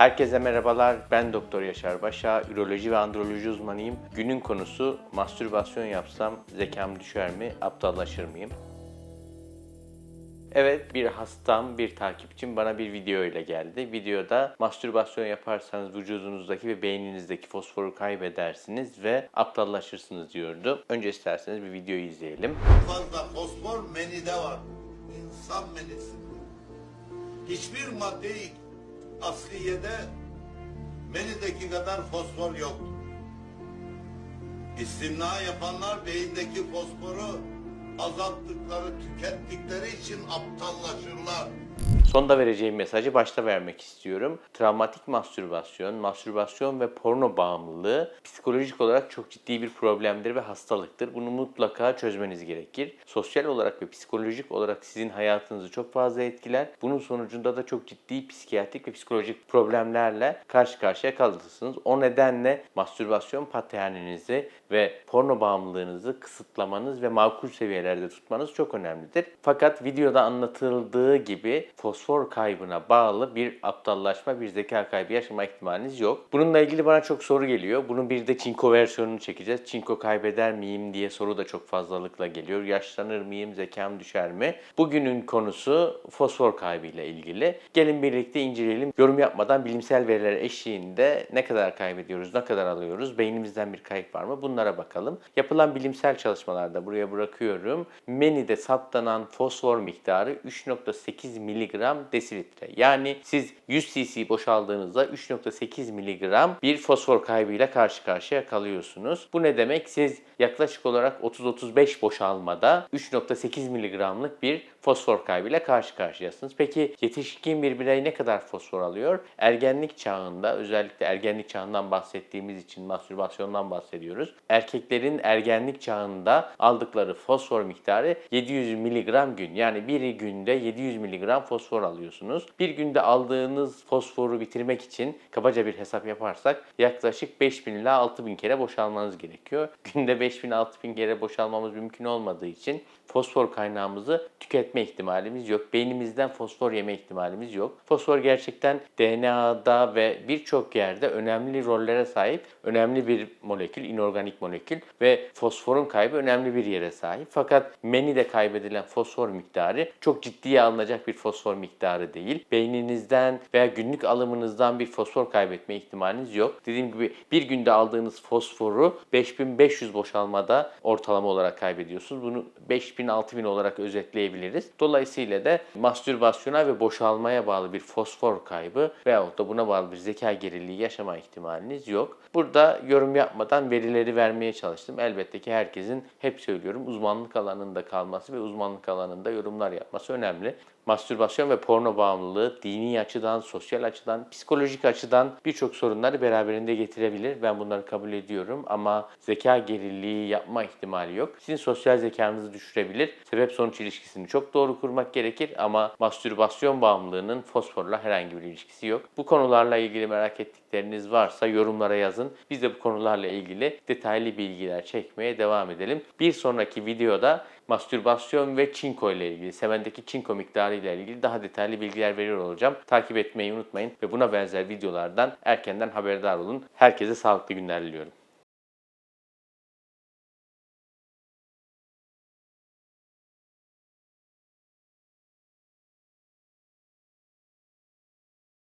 Herkese merhabalar. Ben Doktor Yaşar Başa, üroloji ve androloji uzmanıyım. Günün konusu mastürbasyon yapsam zekam düşer mi, aptallaşır mıyım? Evet, bir hastam, bir takipçim bana bir video ile geldi. Videoda mastürbasyon yaparsanız vücudunuzdaki ve beyninizdeki fosforu kaybedersiniz ve aptallaşırsınız diyordu. Önce isterseniz bir videoyu izleyelim. fazla fosfor menide var. İnsan menisi. Hiçbir maddeyi asliyede menideki kadar fosfor yoktur. İstimna yapanlar beyindeki fosforu azalttıkları, tükettikleri için aptallaşırlar. Sonda vereceğim mesajı başta vermek istiyorum. Travmatik mastürbasyon, mastürbasyon ve porno bağımlılığı psikolojik olarak çok ciddi bir problemdir ve hastalıktır. Bunu mutlaka çözmeniz gerekir. Sosyal olarak ve psikolojik olarak sizin hayatınızı çok fazla etkiler. Bunun sonucunda da çok ciddi psikiyatrik ve psikolojik problemlerle karşı karşıya kalırsınız. O nedenle mastürbasyon paterninizi ve porno bağımlılığınızı kısıtlamanız ve makul seviyelerde tutmanız çok önemlidir. Fakat videoda anlatıldığı gibi fosfor kaybına bağlı bir aptallaşma, bir zeka kaybı yaşama ihtimaliniz yok. Bununla ilgili bana çok soru geliyor. Bunun bir de çinko versiyonunu çekeceğiz. Çinko kaybeder miyim diye soru da çok fazlalıkla geliyor. Yaşlanır mıyım, zekam düşer mi? Bugünün konusu fosfor kaybıyla ilgili. Gelin birlikte inceleyelim. Yorum yapmadan bilimsel veriler eşliğinde ne kadar kaybediyoruz, ne kadar alıyoruz, beynimizden bir kayıp var mı bunlara bakalım. Yapılan bilimsel çalışmalarda buraya bırakıyorum. Menide saptanan fosfor miktarı 3.8 miligram desilitre. Yani siz 100 cc boşaldığınızda 3.8 miligram bir fosfor kaybıyla karşı karşıya kalıyorsunuz. Bu ne demek? Siz yaklaşık olarak 30-35 boşalmada 3.8 miligramlık bir fosfor kaybıyla karşı karşıyasınız. Peki yetişkin bir birey ne kadar fosfor alıyor? Ergenlik çağında özellikle ergenlik çağından bahsettiğimiz için mastürbasyondan bahsediyoruz. Erkeklerin ergenlik çağında aldıkları fosfor miktarı 700 miligram gün. Yani bir günde 700 miligram fosfor alıyorsunuz. Bir günde aldığınız fosforu bitirmek için kabaca bir hesap yaparsak yaklaşık 5000 ila 6000 kere boşalmanız gerekiyor. Günde 5000-6000 kere boşalmamız mümkün olmadığı için fosfor kaynağımızı tüketme ihtimalimiz yok. Beynimizden fosfor yeme ihtimalimiz yok. Fosfor gerçekten DNA'da ve birçok yerde önemli rollere sahip önemli bir molekül, inorganik molekül ve fosforun kaybı önemli bir yere sahip. Fakat menide kaybedilen fosfor miktarı çok ciddiye alınacak bir fosfor miktarı değil. Beyninizden veya günlük alımınızdan bir fosfor kaybetme ihtimaliniz yok. Dediğim gibi bir günde aldığınız fosforu 5500 boşalmada ortalama olarak kaybediyorsunuz. Bunu 5000-6000 olarak özetleyebiliriz. Dolayısıyla da mastürbasyona ve boşalmaya bağlı bir fosfor kaybı veyahut da buna bağlı bir zeka geriliği yaşama ihtimaliniz yok. Burada yorum yapmadan verileri vermeye çalıştım. Elbette ki herkesin hep söylüyorum uzmanlık alanında kalması ve uzmanlık alanında yorumlar yapması önemli. Mastürbasyon ve porno bağımlılığı dini açıdan, sosyal açıdan, psikolojik açıdan birçok sorunları beraberinde getirebilir. Ben bunları kabul ediyorum ama zeka geriliği yapma ihtimali yok. Sizin sosyal zekanızı düşürebilir. Sebep sonuç ilişkisini çok doğru kurmak gerekir ama mastürbasyon bağımlılığının fosforla herhangi bir ilişkisi yok. Bu konularla ilgili merak ettikleriniz varsa yorumlara yazın. Biz de bu konularla ilgili detaylı bilgiler çekmeye devam edelim. Bir sonraki videoda mastürbasyon ve çinko ile ilgili, semendeki çinko miktarı ile ilgili daha detaylı bilgiler veriyor olacağım. Takip etmeyi unutmayın ve buna benzer videolardan erkenden haberdar olun. Herkese sağlıklı günler diliyorum.